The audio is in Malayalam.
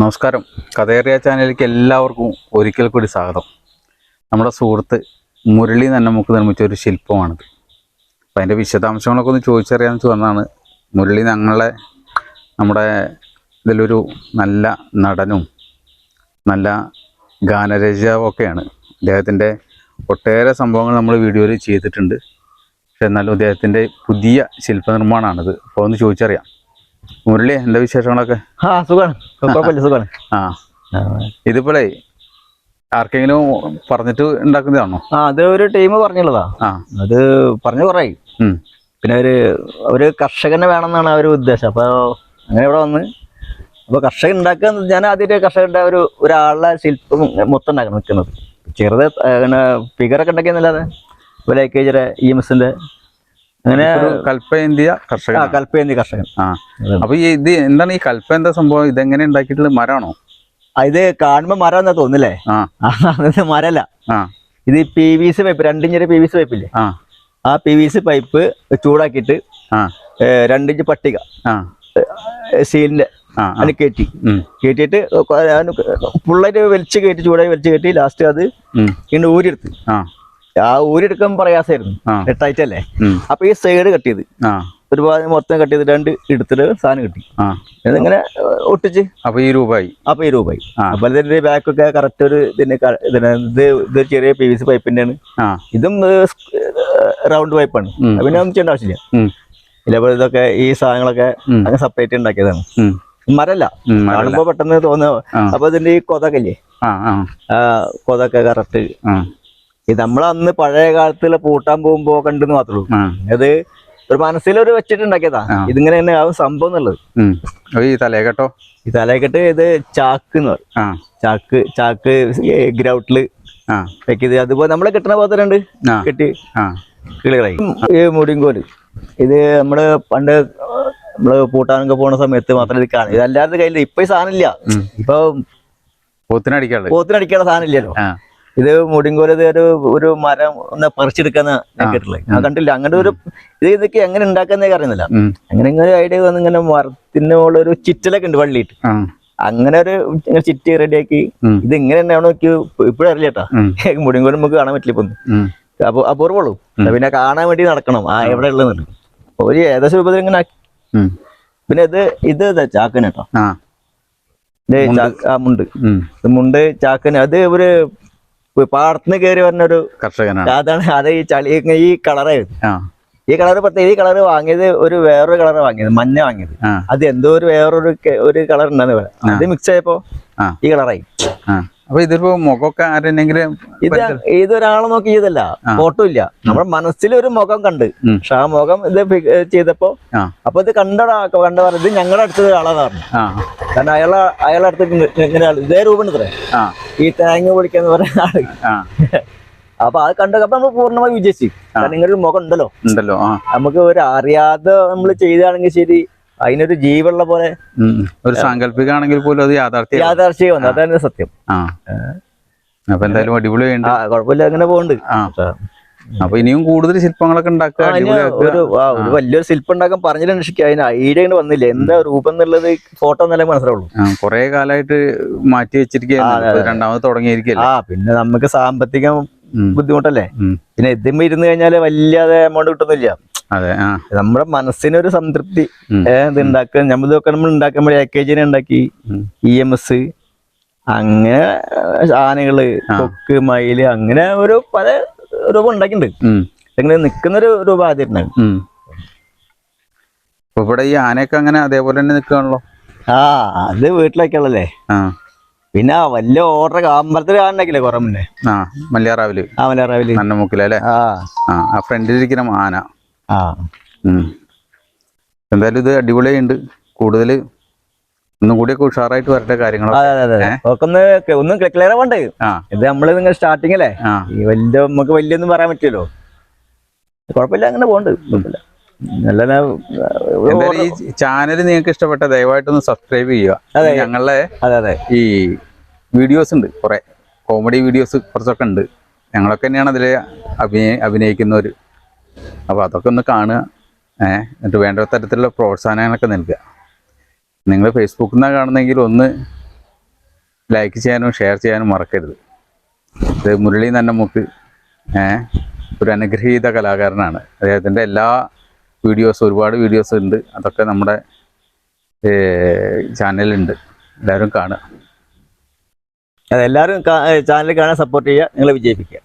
നമസ്കാരം. കഥേറിയ ചാനലിലേക്ക് എല്ലാവർക്കും ഒരിക്കൽ കൂടി സ്വാഗതം. നമ്മുടെ സുഹൃത്ത് മുരളി തന്നെ നമുക്ക് നിർമ്മിച്ച ഒരു ശില്പമാണിത്. അപ്പം അതിന്റെ വിശദാംശങ്ങളൊക്കെ ഒന്ന് ചോദിച്ചറിയാമെന്ന് വെച്ച് വന്നതാണ് മുരളി ഞങ്ങളെ നമ്മുടെ ഇതിലൊരു നല്ല നടനും നല്ല ഗാനരചിതാവൊക്കെയാണ് അദ്ദേഹത്തിന്റെ ഒട്ടേറെ സംഭവങ്ങൾ നമ്മൾ വീഡിയോയിൽ ചെയ്തിട്ടുണ്ട്. പക്ഷെ എന്നാലും അദ്ദേഹത്തിന്റെ പുതിയ ശില്പനിർമ്മാണമാണിത്. അപ്പോൾ ഒന്ന് ചോദിച്ചറിയാം. മുരളി എന്താ വിശേഷങ്ങളൊക്കെ? ആ സുഖമാണ് കുഴപ്പമില്ല സുഖാണ്. ആ. ഇതിപ്പോഴേ ആർക്കെങ്കിലും പറഞ്ഞിട്ട് ഉണ്ടാക്കുന്നതാണോ? ആ അത് ഒരു ടീം പറഞ്ഞുള്ളതാ. ആ. അത് പറഞ്ഞു കുറേ പിന്നെ ഒരു ഒരു കർഷകനെ വേണമെന്നാണ് അവർ ഉദ്ദേശം. അപ്പോൾ അങ്ങനെ ഇവിടെ വന്ന് അപ്പോൾ കർഷകൻ ഉണ്ടാക്കുക ഞാൻ ആദ്യമായിട്ട് കർഷകന്റെ ഒരു ഒരാളുടെ ശില്പം മൊത്തം ഉണ്ടാക്കാൻ നിൽക്കുന്നത്. ചെറുത് പിന്നെ ഫിഗറൊക്കെ ഉണ്ടാക്കിയെന്നല്ലാതെ ഒരു ലൈക്കേജറെ ഇ എം എസിന്റെ അങ്ങനെ ഒരു കർഷകൻ ആ കർഷകൻ. ആ. അപ്പൊ ഈ ഇത് എന്താണ് ഈ കൽപ്പേന്ത സംഭവം? ഇതെങ്ങനെ ഉണ്ടാക്കിയിട്ടുള്ള മരമാണോ ഇത് കാണുമ്പോ മരം എന്നാ തോന്നില്ലേ മരല്ല. ആ. ഇത് പി വി സി പൈപ്പ് രണ്ടിഞ്ചിന്റെ പി വി സി പൈപ്പില്ലേ ആ. ആ പി വി സി പൈപ്പ് ചൂടാക്കിയിട്ട് ഏഹ് രണ്ടിഞ്ച് പട്ടിക സീലിന്റെ അതിന്. അതിൽ കയറ്റി കയറ്റിയിട്ട് ഫുള്ളായിട്ട് വലിച്ച് കയറ്റി ചൂടായി വലിച്ച് കയറ്റി ലാസ്റ്റ് അത് ഇങ്ങനെ ഊരിയെടുത്ത്. ആ ഊരിയെടുക്കാൻ പ്രയാസമായിരുന്നു. എട്ടായിട്ടല്ലേ അപ്പൊ ഈ സൈഡ് കട്ട് ചെയ്ത് ഒരുപാട് ഒരു മൊത്തം കട്ട് ചെയ്ത് രണ്ട് എടുത്തിട്ട് സാധനം കിട്ടി. ഇങ്ങനെ ഇതിങ്ങനെ ഒട്ടിച്ച്? അപ്പൊ ഈ രൂപായി. അപ്പൊ ഈ രൂപയായി ആ. അപ്പൊ ഇതിന്റെ ബാക്കൊക്കെ കറക്റ്റ് ഒരു ഇതിന്റെ ക- ഇതിന് ഇത് ഇത് ചെറിയ പി വി സി പൈപ്പിന്റെ ആണ്. ഇതും റൗണ്ട് പൈപ്പാണ്. പിന്നെ ഒന്നും ചെയ്യേണ്ട ആവശ്യമില്ല. ഇതേപോലെ ഇതൊക്കെ ഈ സാധനങ്ങളൊക്കെ. അങ്ങനെ സെപ്പറേറ്റ് ഉണ്ടാക്കിയതാണ്. മരല്ല. കാണുമ്പോ പെട്ടെന്ന് തോന്നുക. അപ്പൊ ഇതിന്റെ ഈ കൊതക്കല്ലേ കൊതൊക്കെ കറക്റ്റ് ഇത് നമ്മൾ അന്ന് പഴയ കാലത്തിൽ പൂട്ടാൻ പോകുമ്പോ കണ്ടെന്ന് മാത്രമേ ഉള്ളൂ. അത് ഒരു മനസ്സിലൊരു വെച്ചിട്ടുണ്ടാക്കിയതാ. ഇതിങ്ങനെ തന്നെ ആവും സംഭവം എന്നുള്ളത്. ഈ തലേക്കെട്ടോ ഈ തലേക്കെട്ട് ഇത് ചാക്ക് എന്ന് പറയും. ചാക്ക് ചാക്ക് ഗ്രൗട്ടിൽ വെക്കിയത്. അതുപോലെ നമ്മളെ കെട്ടണ പോലെ തന്നെ ഉണ്ട് കെട്ടി കിളികളായി. ഈ മുടിങ്കോൽ ഇത് നമ്മൾ പണ്ട് നമ്മൾ പൂട്ടാനൊക്കെ പോണ സമയത്ത് മാത്രം ഇത് കാണും. ഇതല്ലാതെ കയ്യിൽ ഇപ്പൊ ഈ സാധനം ഇല്ല. ഇപ്പൊ പോത്തിനടിക്കാനുള്ള പോത്തിനടിക്കാനുള്ള സാധനം ഇല്ലല്ലോ. ഇത് മുടിങ്കോലത് ഒരു ഒരു മരം ഒന്ന് പറിച്ചെടുക്കാന്ന് കേട്ടിട്ടില്ലേ? ഞാൻ കണ്ടില്ല. അങ്ങനെ ഒരു ഇത് ഇതൊക്കെ എങ്ങനെ ഉണ്ടാക്കുന്നേ അറിയുന്നില്ല. അങ്ങനെ ഇങ്ങനെ ഐഡിയ വന്ന് ഇങ്ങനെ മരത്തിന് മുകളിൽ ഒരു ചിറ്റലൊക്കെ ഉണ്ട് വള്ളിയിട്ട്. അങ്ങനെ ഒരു ചിറ്റി റെഡിയാക്കി. ഇത് ഇങ്ങനെ തന്നെയാണ് എനിക്ക് ഇപ്പോഴും അറിയില്ല കേട്ടാ. ഉം, നമുക്ക് കാണാൻ പറ്റില്ല ഇപ്പൊ. അപ്പൊ അപൂർവുള്ളൂ പിന്നെ കാണാൻ വേണ്ടി നടക്കണം. ആ എവിടെ ഉള്ളതെന്ന്. ഒരു ഏകദേശം രൂപത്തിൽ ഇങ്ങനെ ആക്കി. പിന്നെ ഇത് ഇത് ചാക്കനെട്ടോ ചാക്കന് കേട്ടോ. മുണ്ട്. മുണ്ട്. ചാക്കന്. അത് ഒരു പാടത്തുനിന്ന് കയറി വരുന്നൊരു കർഷകനാണ്. അതാണ് അത് ഈ ചളി ഈ കളറായിരുന്നു ഈ കളർ പ്രത്യേക ഈ കളർ വാങ്ങിയത് ഒരു വേറൊരു കളർ വാങ്ങിയത് മഞ്ഞ വാങ്ങിയത്. അത് എന്തോ ഒരു വേറൊരു ഒരു കളർ ഉണ്ടെന്ന് പറയാം അത് മിക്സ് ആയപ്പോ ഈ കളറായി. അപ്പൊ ഇതിപ്പോ മുഖമൊക്കെ ആരെങ്കിലും ഇത് ഇതൊരാളെ നോക്കി ചെയ്തല്ല ഫോട്ടോ ഇല്ല. നമ്മുടെ മനസ്സിൽ ഒരു മുഖം കണ്ട്. പക്ഷെ ആ മുഖം ഇത് ചെയ്തപ്പോ അപ്പൊ ഇത് കണ്ടടാ കണ്ട പറഞ്ഞത് ഞങ്ങളുടെ അടുത്ത് ഒരാളാന്ന് പറഞ്ഞു. കാരണം അയാളെ അയാളെ അടുത്ത് ഇങ്ങനെ ഇതേ ഇത്രേ. ആ. ഈ തേങ്ങ പൊളിക്കാന്ന് പറയുന്ന ആൾ. അപ്പൊ അത് കണ്ടപ്പോ നമ്മൾ പൂർണമായി വിജയിച്ചു. കാരണം ഒരു മുഖം ഉണ്ടല്ലോ. ഉണ്ടല്ലോ നമുക്ക് ഒരു അറിയാതെ നമ്മൾ ചെയ്താണെങ്കിൽ ശരി അതിനൊരു ജീവുള്ള പോലെ. ഒരു സാങ്കല്പികാണെങ്കിൽ പോലും അത് യാഥാർത്ഥ്യം യാഥാർത്ഥ്യം അതാണ് സത്യം. അപ്പൊ എന്തായാലും അടിപൊളി കുഴപ്പമില്ല അങ്ങനെ പോകുന്നുണ്ട് അപ്പൊ ഇനിയും കൂടുതൽ ശില്പങ്ങളൊക്കെ ഉണ്ടാക്കുക ഒരു വലിയൊരു ശില്പം ഉണ്ടാക്കാൻ പറഞ്ഞിട്ട് അന്വേഷിക്കുക. അതിന് ഐഡിയ വന്നില്ല? എന്താ രൂപം എന്നുള്ളത് ഫോട്ടോ എന്നാലേ മനസ്സിലാവുള്ളൂ. കൊറേ കാലമായിട്ട് മാറ്റി വെച്ചിരിക്കുകയാണ്. രണ്ടാമത് തുടങ്ങിയിരിക്കല്ലേ ആ പിന്നെ നമുക്ക് സാമ്പത്തിക ബുദ്ധിമുട്ടല്ലേ? പിന്നെ ഇതുമ്പോ ഇരുന്ന് കഴിഞ്ഞാൽ വലിയ എമൗണ്ട് കിട്ടുന്നില്ല. അതെ നമ്മുടെ മനസ്സിനൊരു സംതൃപ്തി ഇത് ഉണ്ടാക്കാൻ. നമ്മളിതൊക്കെ നമ്മൾ ഉണ്ടാക്കുമ്പോൾ എ കെ ജിനെ ഉണ്ടാക്കി. ഇ എം എസ് അങ്ങനെ ആനകൾ കൊക്ക് മയിൽ അങ്ങനെ ഒരു പല രൂപം ഉണ്ടാക്കിയിട്ടുണ്ട്. എങ്ങനെ ഇങ്ങനെ നിൽക്കുന്നൊരു രൂപം ആദ്യം ഉണ്ടായിരുന്നു ഉം. ഇവിടെ ഈ ആനയൊക്കെ അങ്ങനെ അതേപോലെ തന്നെ നിൽക്കുകയാണല്ലോ? ആ അത് വീട്ടിലേക്കുള്ളല്ലേ പിന്നെ വലിയ ഓർഡർ അമ്പലത്തിൽ ആനണ്ടാക്കില്ലേ കുറെ മുന്നേ? ആ മല്ലിയാറാവിൽ. ആ മലയാറാവിൽ നന്നമുക്കിലല്ലേ ആ. ആ ആ ഫ്രണ്ടിലിരിക്കുന്ന ആന. ആ. എന്തായാലും ഇത് അടിപൊളിയുണ്ട് കൂടുതൽ ഒന്നും കൂടിയൊക്കെ ഉഷാറായിട്ട് വരട്ടെ കാര്യങ്ങൾ ഒന്ന് ഒന്നും ക്ലിയർ ആവണ്ടേ ഇത് നമ്മൾ നിങ്ങൾ സ്റ്റാർട്ടിങ് അല്ലേ? വലിയ നമുക്ക് വലിയൊന്നും പറയാൻ പറ്റുമല്ലോ കുഴപ്പമില്ല അങ്ങനെ പോണ്ട് കുഴപ്പമില്ല. നല്ല ഈ ചാനൽ നിങ്ങൾക്ക് ഇഷ്ടപ്പെട്ട ദയവായിട്ടൊന്ന് സബ്സ്ക്രൈബ് ചെയ്യുക. ഞങ്ങളുടെ ഞങ്ങളെ അതെ അതെ. ഈ വീഡിയോസ് ഉണ്ട് കുറെ. കോമഡി വീഡിയോസ് കുറച്ചൊക്കെ ഉണ്ട്. ഞങ്ങളൊക്കെ തന്നെയാണ് അതിൽ അഭിനയ അഭിനയിക്കുന്നവർ അപ്പോൾ അതൊക്കെ ഒന്ന് കാണുക. ഏഹ് എന്നിട്ട് വേണ്ട തരത്തിലുള്ള പ്രോത്സാഹനങ്ങളൊക്കെ നൽകുക. നിങ്ങൾ ഫേസ്ബുക്കിൽ നിന്നാണ് കാണുന്നെങ്കിൽ ഒന്ന് ലൈക്ക് ചെയ്യാനും ഷെയർ ചെയ്യാനും മറക്കരുത്. ഇത് മുരളി നന്നമുക്ക് ഒരു അനുഗ്രഹീത കലാകാരനാണ്. അദ്ദേഹത്തിന്റെ എല്ലാ വീഡിയോസ് ഒരുപാട് വീഡിയോസ് ഉണ്ട്. അതൊക്കെ നമ്മുടെ ചാനലുണ്ട് എല്ലാവരും കാണുക. അതെല്ലാവരും ചാനൽ കാണാൻ സപ്പോർട്ട് ചെയ്യുക. നിങ്ങളെ വിജയിപ്പിക്കുക.